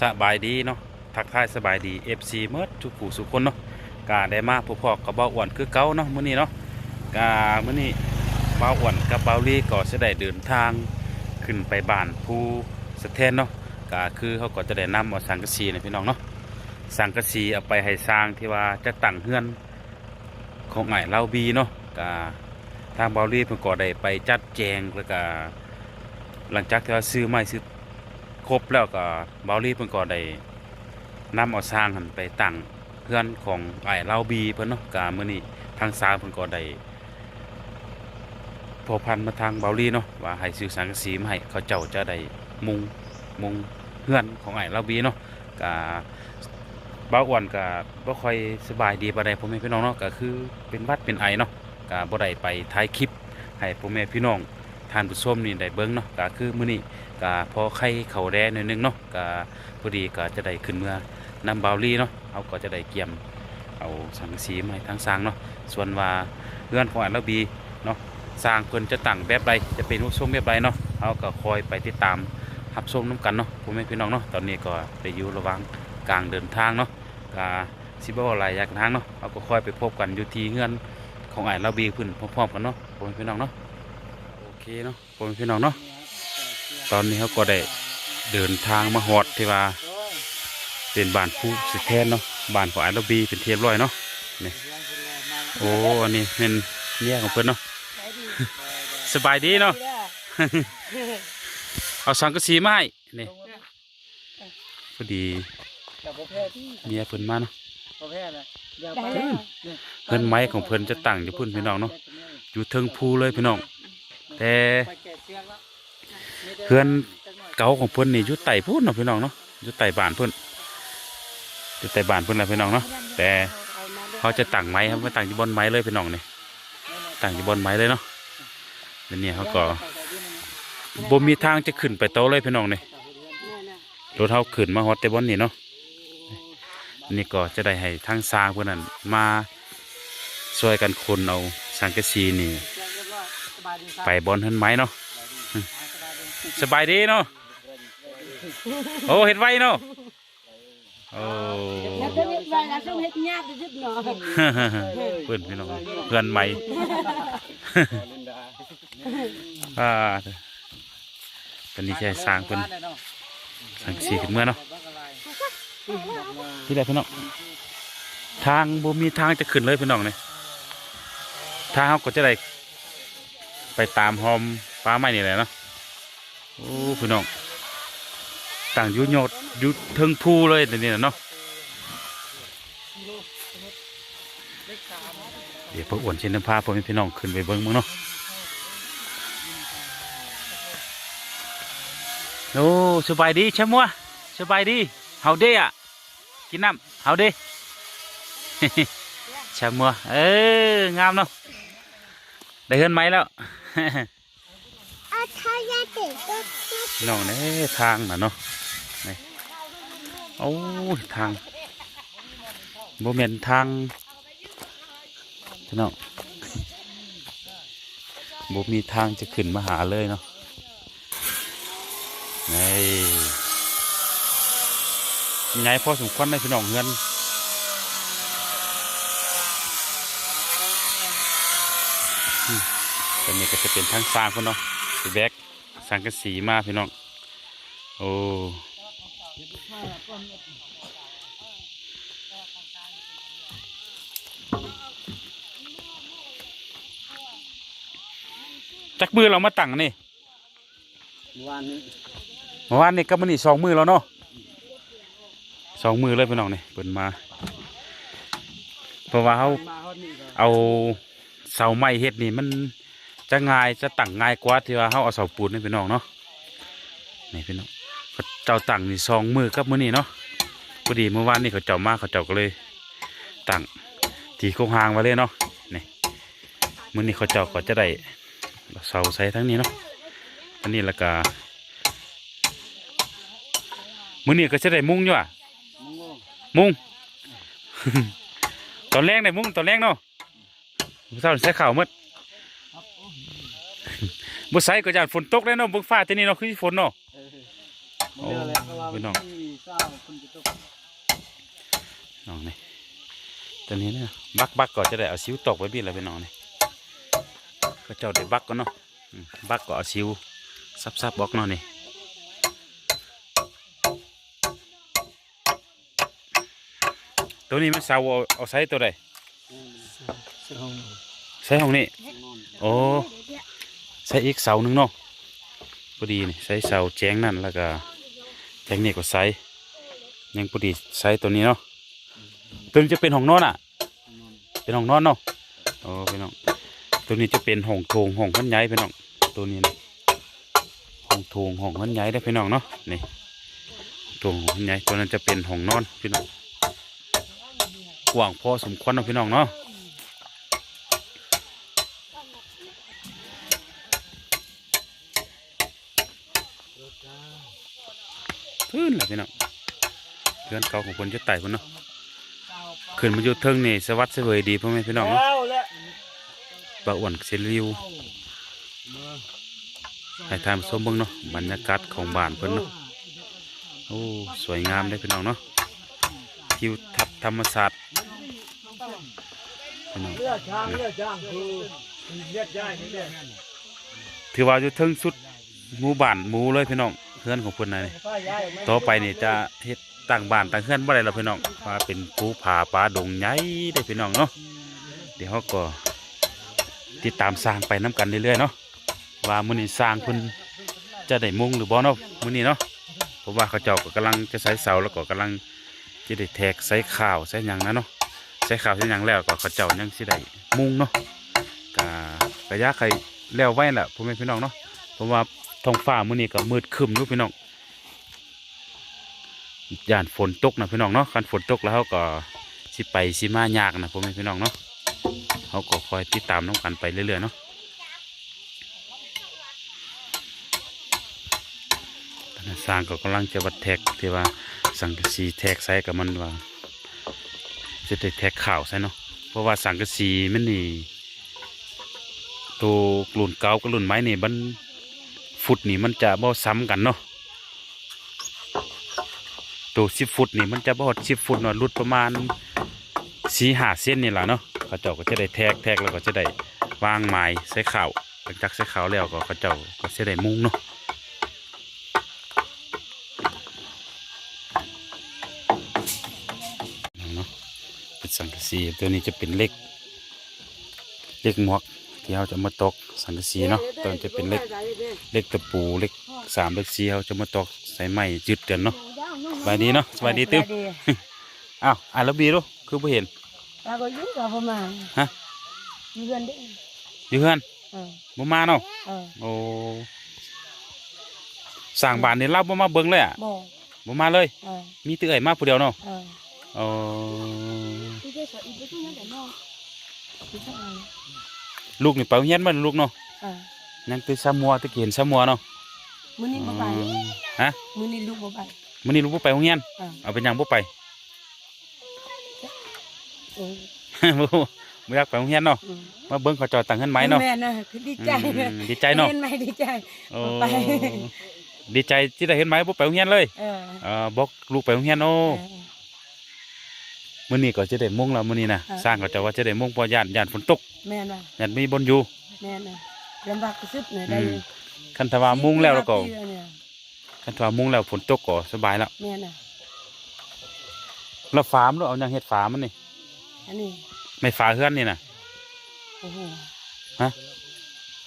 สบายดีเนาะทักทายสบายดี FC เมิดทุกผู้สุคนเนาะกาได้มาพบพอกับเบาอ้วนคือเก่าเนาะมื้อนี้เนาะกามื้อนี้เบาอ้วนกับเบาลีก็จะได้เดินทางขึ้นไปบ้านภูสะเทนเนาะก็คือเขาก็จะได้นำเอาสังกะสีนะพี่น้องเนาะสังกะสีเอาไปให้สร้างที่ว่าจะตั้งเฮือนของไอ้เราบีเนาะก็ทางเบาลีเพิ่นก็ได้ไปจัดแจงแล้วก็หลังจากที่ว่าซื้อไม้ซื้อ ครบแล้วก็เบาลี่เพิ่นก็ได้นำเอาสร้างหันไปตั้งเพื่อนของไอ้เล่าบีเพิ่นเนาะกามื้อนี้ทางสร้างเพิ่นก็ได้พอพันมาทางเบาลี่เนาะว่าให้ซื้อสังกะสีมาให้เขาเจ้าจะได้มุงมุงเพื่อนของไอ้เล่าบีเนาะกาเบาอ้วนก็บ่ค่อยสบายดีปานใดพ่อแม่พี่น้องเนาะก็คือเป็นวัดเป็นไอเนาะก็บ่ได้ไปถ่ายคลิปให้พ่อแม่พี่น้อง ท่านผู้ชมนี่ได้เบิ่งเนาะก็คือมื้อนี้ก็พอไข่เขาแดหน่อยหนึงเนาะก็พอดีก็จะได้ขึ้นเมื่อนำบาวลี่เนาะเขาก็จะได้เกี่ยมเอาสังสีมาให้ทางสร้างเนาะส่วนว่าเพื่อนของอันละบีเนาะสร้างเพิ่นจะตั้งแบบใดจะเป็นรูปทรงแบบใดเนาะเขาก็คอยไปติดตามรับชมน้กันเนาะพ่อแม่พี่น้องเนาะตอนนี้ก็ได้อยู่ระหว่างกลางเดินทางเนาะก็สิบ่หลายอย่างทางเนาะเขาก็คอยไปพบกันอยู่ที่เฮือนของไอ้ละบีเพิ่นพร้อมๆกันเนาะพ่อแม่พี่น้องเนาะ เคเนาะพ่อแม่พี่น้องเนาะตอนนี้เขาก็ได้เดินทางมาฮอดที่ว่า เป็นบ้านผู้สุดแทนเนาะบ้านของไอรบีเป็นเทียบร้อยเนาะนี่โอ้อันนี้เป็นเมียของเพิ่อนเนาะสบายดีเนาะเอาสังกะสีมาให้นี่พอดีแต่ประเภทที่เมียเพิ่นมาเนาะเภทน่อย่าได้ไปแล้วเพิ่นไม้ของเพิ่อนจะตั้งอยู่พุ่นพี่น้องเนาะอยู่เทิงภูเลยพี่น้อง แต่เพื่อนเก่าของเพิ่อนนี่ยู่ใต้พุ่นเนาะพี่น้องเนาะยู่ใต้บ้านเพิ่นยู่ใต้บ้านเพิ่นแหละพี่น้องเนาะแต่เขาจะตั้งไม้ครับมาตั้งที่บนไม้เลยพี่น้องนี่ตั้งที่บนไม้เลยเนาะแล้วเนี่ยเขาก็บ่มีทางจะขึ้นไปโตเลยพี่น้องนี่รถเฮาขึ้นมาฮอดแต่บนนี่เนาะนี่ก็จะได้ให้ทางสร้างเพิ่นนั้นมาช่วยกันคนเอาสังกะสีนี่ ไปบนเฮือนไม้เนาะสบายดีเนาะโอ้เฮ็ดไวเนาะโอ้แล้วก็เฮ็ดไว้แล้วต้องเฮ็ดยากที่สุดเนาะเพื่อนพี่น้องเพื่อนใหม่อ่าตอนนี้แค่สร้างเพิ่นสังสีขึ้นเมื่อเนาะที่ไหนพี่น้องทางบ่มีทางจะขึ้นเลยพี่น้องเนี่ยทางเขาก็จะได้ ไปตามหอมฟ้าไม้นี่แหละเนาะโอ้พี่น้องต่างยุโยดยุเทิงภูเลยเดี๋ยวนี้น่ะเนาะเดี๋ยวพวกอ้วนเช่นน้ำพาพ่อแม่พี่น้องขึ้นไปเบิ้งมึงเนาะโอ้สบายดีใช่ไหมัวสบายดีเฮาเด้อะกินน้ำเฮาเด้ใช่มัวเอองามเนาะได้เฮือนไหมแล้ว น้องเนี่ยทางน่ะเนาะนี่โอ้ยทางโมเมนทางพี่น้องบ่มีทางจะขึ้นมาหาเลยเนาะนี่ไงพอสมควรเลยพี่น้องเงินอืม ตอนนี้ก็จะเป็นทางสร้างคนเนาะไปแบกสังกะสีมาพี่น้อง โอ้จักมือเรามาตั้งนี่วันนี้เมื่อวานนี่ก็มันนี่สองมือแล้วเนาะสองมือเลยพี่น้องนี่เปิดมาเพราะว่าเขาเอาเสาไม้เฮ็ดนี่มัน จะง่ายจะตั้งง่ายกว่าที่ว่าเขาเอาเสาปูนนี่พี่น้องเนาะนี่พี่น้องเขาเจ้าตั้งนี่สองมือกับมือนี่เนาะพอดีเมื่อวานนี่เขาเจ้ามาเขาเจ้าก็เลยตั้งทีโครงหางมาเลยเนาะนี่มือนี่เขาเจ้าก็จะได้เสาใส่ทั้งนี้เนาะอันนี้ล้วก็มือนี่ก็จะได้มุ้งอยู่อะมุ้งตอนแรกได้มุ้งตอนแรกเนาะเศร้าใส่ข่าวหมด บ่ใส่ก็จะฝนตกแล้วเนาะบ่ฟ้าที่นี่เนาะคือฝนเนาะเออมึงเจอแล้วเพราะว่าพี่วันน้องที่เก้าคนจะตกน้องนี่ตัวนี้เนี่ยบักบักก่อนจะได้เอาซิวตกไว้พี่ละพี่น้องนี่ก็เจ้าได้บักก็เนาะอืมบักก็เอาซิวซับซับบอกเนาะนี่ตัวนี้มันเสาเอาเอาใส่ตัวใดเสื้อห้องใส่ห้องนี้นอนโอ้ ใส่อีกเสาหนึ่งเนาะพอดีนี่ใส่เสาแจ้งนั่นแล้วก็แจ้งนี่ก็ใส่ยังพอดีใส่ตัวนี้เนาะตัวนี้จะเป็นห้องนอนอะ เป็นห้องนอนเนาะโอ้พี่น้องตัวนี้จะเป็นห้องโถงห้องพันใหญ่พี่น้องตัวนี้นะห้องโถงห้องพันใหญ่ได้อพี่น้องเนาะนี่โถงห้องพันใหญ่ตัวนั้นจะเป็นห้องนอนพี่น้องกว้างพอสมควรเนาะพี่น้องเนาะ พื้นแหละพี่น้องเพื่อนเก่าของคนจะไต่คนเนาะขึ้นมาอยู่เทิงนี่สวัสดิ์เสวยดีพ่อแม่พี่น้องเนาะแล้วแหละปลาอ้วนเซริวให้ทานส้มเบิ่งเนาะบรรยากาศของบ้านเพิ่นเนาะโอ้สวยงามเลยพี่น้องเนาะทิวทัศน์ธรรมศาสตร์เลือดช้างเลือดจ้างคือเลือดย่ายนี่แหละถือว่าอยู่เทิงสุดหมู่บ้านหมู่เลยพี่น้อง เพื่อนของเพิ่นนะนี่ป้ายต่อไปนี่จะเฮ็ดตั้งบ้านตั้งเฮือนบ่ได้แล้วพี่น้องว่าเป็นภูผาป่าดงใหญ่ได้พี่น้องเนาะเดี๋ยวเราก็ติดตามสร้างไปน้กันเรื่อยๆเนาะว่ามื้อนี้สร้างเพิ่นจะได้มุงหรือบ่เนาะมื้อนี้เนาะเพราะว่าเขาเจ้าก็กำลังจะใส่เสาแล้วก็กำลังจะได้แทกใส่ข้าวใส่หยังนะเนาะใส่ข้าวใส่หยังแล้วก็เขาเจ้ายังสิได้มุงเนาะก็ก็อยากให้แล้วไว้แหละพ่อแม่พี่น้องเนาะเพราะว่า ท้องฟ้ามื้อนี้ก็มืดครึมอยู่พี่น้องย่านฝนตกนะพี่น้องเนาะคันฝนตกแล้วเขาก็สิไปสิมายากนะพ่อแม่พี่น้องเนาะเขาก็คอยติดตามน้องกันไปเรื่อยๆเนาะธนาสร้างก็กำลังจะวัดแท็กที่ว่าสังกะสีแท็กใส่กับมันว่าจะได้แท็กข่าวใส่เนาะเพราะว่าสังกะสีมันนี่ตัวกลุ่นเก่ากับรุ่นไม้นี่มัน ฟุตนี่มันจะบ่ซ้ำกันเนาะตัวสิบฟุตนี่มันจะบอสิบฟุตเนาะรุดประมาณสี่ห้าเส้นนี่แหละเนาะเขาเจ้าก็จะได้แทกแทกแล้วก็จะได้วางไม้ใส่ข่าวหลังจากใส่ข่าวแล้วก็เขาเจ้าก็จะได้มุ้งเนาะเนาะเป็นสังกะสีตัวนี้จะเป็นเล็กเล็กหมวก ที่เราจะมาตอกสังกะสีเนาะตัวนี้จะเป็นเหล็กเหล็กตะปูเหล็กสามเหล็กสี่เราจะมาตอกใส่ไม้ยึดกันเนาะสบายดีเนาะสบายดีตึ้มอ้าวอ่านแล้วบีรู้คือไม่เห็นตาก็ยุ่งกับพ่อมาฮะอยู่กันเด้ออยู่เพื่อนเออบ่มาเนาะเออโอ้สั่งบ้านนี่เราบ่มาเบิ่งเลยอะบ่บ่มาเลยเออมีแตื่เอ่ยมาผู้เดียวเนาะเออโอ้ ลูกนี่ไปโรงเรียนบ่ลูกเนาะเออยังตื่นซามัวตะเกียนซามัวเนาะมื้อนี้บ่ไปอืมฮะมื้อนี้ลูกบ่ไปมื้อนี้ลูกบ่ไปโรงเรียนเออเอาเป็นหยังบ่ไป เออบ่บ่อยากไปโรงเรียนเนาะอืมมาเบิ่งเขาเจอตังเงินไหมเนาะแม่น่ะคือดีใจอืมดีใจเนาะ เห็นไหมดีใจ โอ้บ่ไป ดีใจที่ได้เห็นไหมบ่ไปโรงเรียนเลยเออเออบอกลูกไปโรงเรียนโอ้เออ มื้อนี้ก็จะได้มุ่งแล้วมื้อนี้นะอ่าสร้างก็จะว่าจะได้มุ่งเพอย่านย่านฝนตกแม่น่ะย่านมีบนอยู่ แม่น่ะลำบากที่สุดเนี่ยได้อืม คันถ้าว่ามุ่งแล้วแล้วก็สี่ปีเนี่ยคันถ้าว่ามุ่งแล้วฝนตกก็สบายแล้วแม่น่ะแล้วฟ้ามแล้วเอาหยังเฮ็ดฟ้ามันนี่อันนี้ไม่ฟ้าเฮือนนี่น่ะโอ้โหฮะ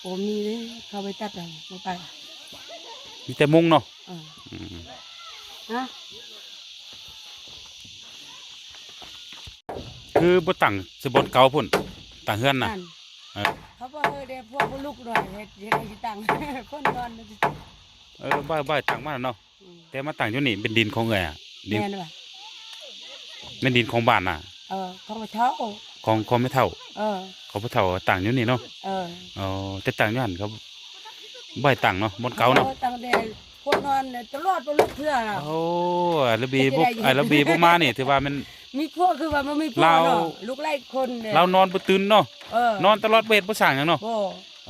โอ้มีเลยเข้าไปตัดเอาบ่ไปมีแต่มุ่งเนาะเอออืมฮะ คือบ่ตั้งสบนเก่าพุ่นตั้งเฮือนน่ะ นั่นเออ เขาบอกเออเดี๋ยวพวกลูกหน่อยเฮ็ดเฮ็ดให้สิตังค์คนนอนเดี๋ยวสิเออบ่บ่ตั้งมาแล้วเนาะอืมแต่มาตั้งอยู่นี่เป็นดินของเอ้ยอะดินแม่นว่ะเป็นดินของบ้านน่ะ เออของมาเช่าของของไม่เท่าเออของพ่อเฒ่าตั้งอยู่นี่เนาะเอออ๋อแต่ตั้งอยู่หั่นเขาบ่ให้ตั้งเนาะบนเก่าเนาะออตั้งแต่คนนอนเนี่ยตลอดบ่ลุกเพื่อน่ะ โอ้ไอ้ระบีจะบ่ได้อยู่ไอ้ระบีบ่มานี่ถือว่ามัน มีพวกคือว่ามันมีพวกเรา เนาะลูกไล่คนเนี่ยเรานอนบ่ตื่นเนาะเออนอนตลอดเวทบ่สร้างหยังเนาะโอ้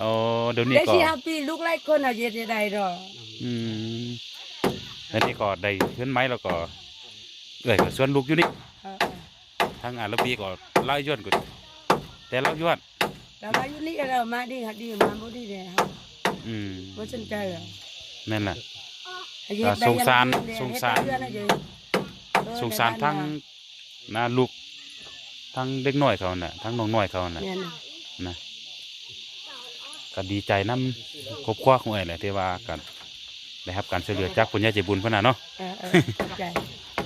อ๋อเดี๋ยวนี้ได้ก็สิห้าปีลูกไล่คนน่ะเฮ็ดได้ดอกอืมแล้วนี่ก็ได้ขึ้นไม้แล้วก็เอ้ยก็ส่วนลูกอยู่นี่เออทางอาราบีก็เล่าย้อนก็แต่เล่าย้อนเรามาอยู่นี่เรามาดีค่ะดีมาบ่ดีเลยค่ะอืมบ่สนใจเหรอนั่นแหละให้เฮ็ดได้สงสารอย่เดียวสงสารเฮ็ดได้เดือนละเดือนเออสงสารทั้ง นาลูกทั้งเด็กน้อยเขาน่ะทั้งน้องน้อยเขาน่ะแม่นน่ะนะก็ดีใจน้ำครอบครัวของเอ้ยแหละที่ว่ากันได้รับการช่วยเหลือจากผู้ใหญ่ใจบุญเพิ่นน่ะเนาะเออเออขอบใจ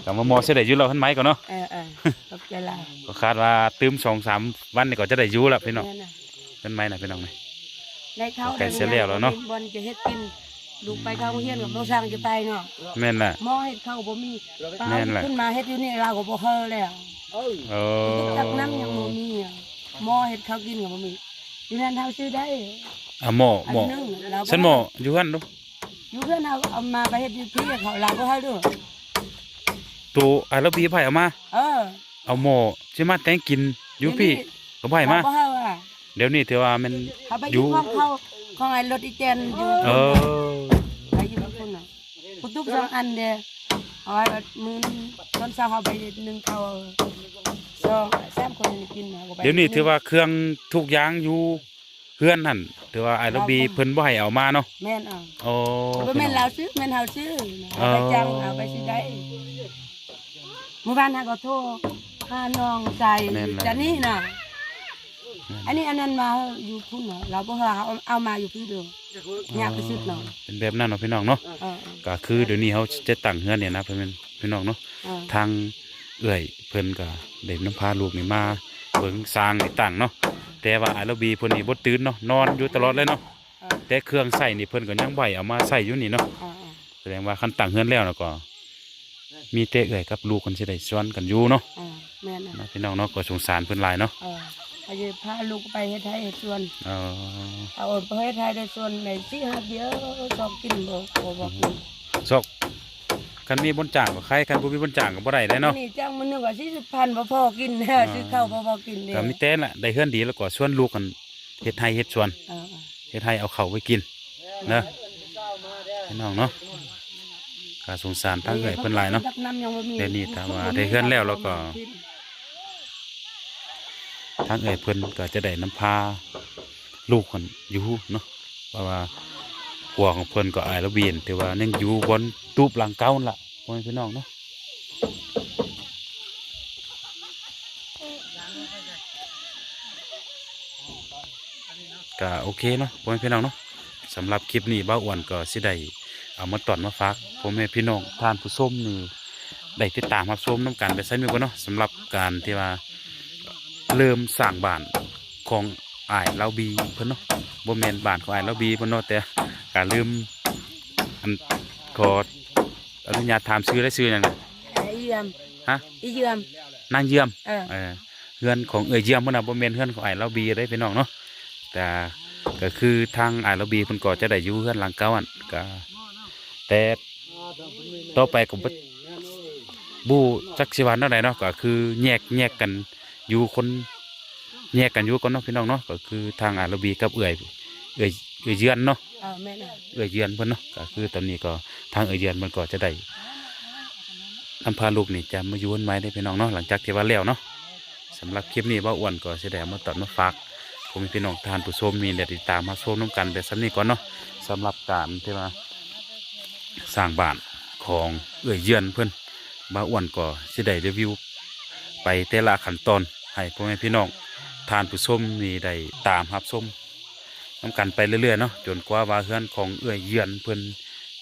ก็มาหมอสิได้อยู่แล้วเพิ่นไหมก่อนเนาะเออเออขอบใจหลายก็คาดว่าตืม2-3วันนี่ก็จะได้อยู่แล้วพี่น้องแม่นน่ะเพิ่นไหมน่ะพี่น้องนี่ได้เข้าใกล้เสร็จแล้วแล้วเนาะ บอลจะเฮ็ดกิน ลูกไปเข้าโรงเรียนกับบ่สร้างจะไปเนาะแม่นล่ะหม้อเฮ็ดเข้าบ่มีปลาแม่นแหละ ขึ้นมาเฮ็ดอยู่นี่เราก็บ่เฮอแล้วเออเออตักน้ำยังบ่มีอะหม้อเฮ็ดข้าวกินก็บ่มีอยู่นั่นเฮาซื้อได้อะหมออันหมอนึงเราบ่ฉันหมออยู่หั่นดูอยู่เพื่อนเฮาเอามาไปเฮ็ดอยู่ที่เขาเราก็เฮาด้วยตัวอาราบีไผเอามา เออเอาหมอสิมาแต่งกินอยู่พี่ก็ไผมาเรบ่เฮาอะเดี๋ยวนี้ถือว่ามัน เขาไปอยู่อยู่ของเขา ของไอ้รถอีแตนอยู่เออไปอยู่กับคนน่ะกูตุกสองอันเด้อเอาไว้แบบมื้อนี้ตอนเช้าเขาไปนึ่งข้าวสองสามคนนี่กินน่ะก็ไปเดี๋ยวนี้ถือว่าเครื่องทุกอย่างอยู่เพื่อนนั่นถือว่าไอรบีเพิ่นบ่ให้เอามาเนาะแม่นอะโอ้บ่แม่นเราซื้อแม่นเฮาซื้อน่ะเอาไปจังเอาไปสิได้เมื่อวานเฮาก็โทรหาน้องใจจันนี่น่ะ อันนี้อันนั้นมาอยู่พุ่นเนาะเราบ่เอาเอาเอามาอยู่พี่เด้ออยากไปซื้อเนาะเป็นแบบนั้นเนาะพี่น้องเนาะเออก็คือเดี๋ยวนี้เขาจะตั้งเฮือนเนี่ยนะเพิ่นเป็นพี่น้องเนาะเออทางเอื้อยเพิ่นก็ได้นำพาลูกนี่มาเบิ่งสร้างนี่ตั้งเนาะแต่ว่าไอรบีเพิ่นนี่บ่ตื่นเนาะนอนอยู่ตลอดเลยเนาะเออแต่เครื่องใช้นี่เพิ่นก็ยังบ่ให้เอามาใช้อยู่นี่เนาะเออแสดงว่าคันตั้งเฮือนแล้วแล้วก็มีแต่เอื้อยกับลูกคนสิได้ชวนกันอยู่เนาะเออแม่นน่ะนะพี่น้องเนาะก็สงสารเพิ่นหลายเนาะ เออไปจะพาลูกไปเฮ็ดไทยเฮ็ดสวนเออเอาไปเฮ็ดไทยได้สวนได้สิหาเดียวชอบกินบ่บ่บ่กินซอกคันมีบนจ่างก็ใครคันบ่มีบนจ่างก็บ่ได้ได้เนาะนี่จังมันนึกว่า40,000บ่พอกินนะซื้อข้าวบ่พอกินเด้ก็มีแต่ละได้เฮือนดีแล้วก็ชวนลูกกันเฮ็ดไร่เฮ็ดสวนเออเฮ็ดไร่เอาข้าวไว้กินเนาะพี่น้องเนาะก็สงสารทางเอื้อยเพิ่นหลายเนาะตักน้ำยังบ่มีเดี๋ยวนี้ถ้าว่าได้เฮือนแล้วแล้วก็ ทางเอื้อยเพิ่นก็จะได้น้ำพาลูกคนอยู่เนาะเพราะว่าหัวของเพิ่นก็อายระเบียนแต่ว่ายังอยู่บนตูบหลังเก่านั่นล่ะพ่อแม่พี่น้องเนาะก็โอเคเนาะพ่อแม่พี่น้องเนาะสำหรับคลิปนี้บ้าอ้วนก็สิได้เอามาตอนมาฝากพ่อแม่พี่น้องทานผู้ชมนี่ได้ติดตามรับชมน้ำกันไปใช้มือกันเนาะสำหรับการที่ว่า เริ่มสร้างบ้านของอ้ายเราบีเพิ่นเนาะบ่แม่นบ้านของอ้ายเราบีเพิ่นเนาะแต่การลืมอันขออนุญาตถามชื่อได้ชื่อหยังไงไอ้เยี่ยมฮะอีเยี่ยมนางเยี่ยมเออเออเฮือนของเอ่ยเยี่ยมพุ่นน่ะบ่แม่นเฮือนของอ้ายเราบีได้พี่น้องเนาะแต่ก็คือทางอ้ายเราบีเพิ่นก็จะได้อยู่เฮือนหลังเก่าอันก็แต่ต่อไปก็บ่บูจักสิว่าแนวใดเนาะก็คือแยกแยกกัน อยู่คนแยกกันอยู่ก่อนเนาะพี่น้องเนาะก็คือทางอาราบีกับเอื่อยเอ่ยเอ่ยเยือนเนาะเออแม่อยเยือนเพิ่อนเนาะก็คือตอนนี้ก็ทางเอื่อยเยือนมันก็จะได้นำพาลูกนี่จะมาอยู่กันไว้ได้พี่น้องเนาะหลังจากที่ว่าแล้วเนาะสำหรับคลิปนี้ว่าอ้วนก็แสดงมาตัดมาฝากผมพี่น้องทานผู้ชมมีเด็ดติดตามมาชมน้ำกันแต่สำนี้ก่อนเนาะสำหรับการที่ว่าสร้างบ้านของเอื่อยเยือนเพื่อนบ้าอ้วนก็แสไดรีวิวไปแต่ละขั้นตอน ให้พ่อแม่พี่น้องทานผู้ชมมีได้ตามรับชมน้ำกันไปเรื่อยๆเนาะจนกว่าว่าเฮือนของเอื่อยเยือนเพื่อน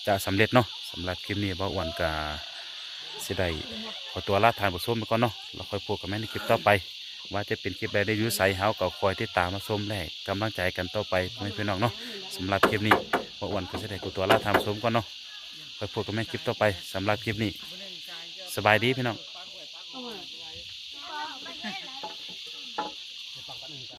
จะสำเร็จเนาะสำหรับคลิปนี้บ้าอ้วนก็แสไดขอตัวลาทานผู้ชมไปก่อนเนาะเราค่อยพบกันแม่ในคลิปต่อไป ว่าจะเป็นคลิปใดได้ยุ่ใสเฮาเก็คอยติดตามมาชมแลกกำลังใจกันต่อไปไม่พี่น้องเนาะสำหรับคลิปนี้ว่าอ้วนก็จะได้ขอตัวลาทานผู้ชมก่อนเนาะค่อยพบกันแม่คลิปต่อไปสำหรับคลิปนี้ สบายดีพี่น้อง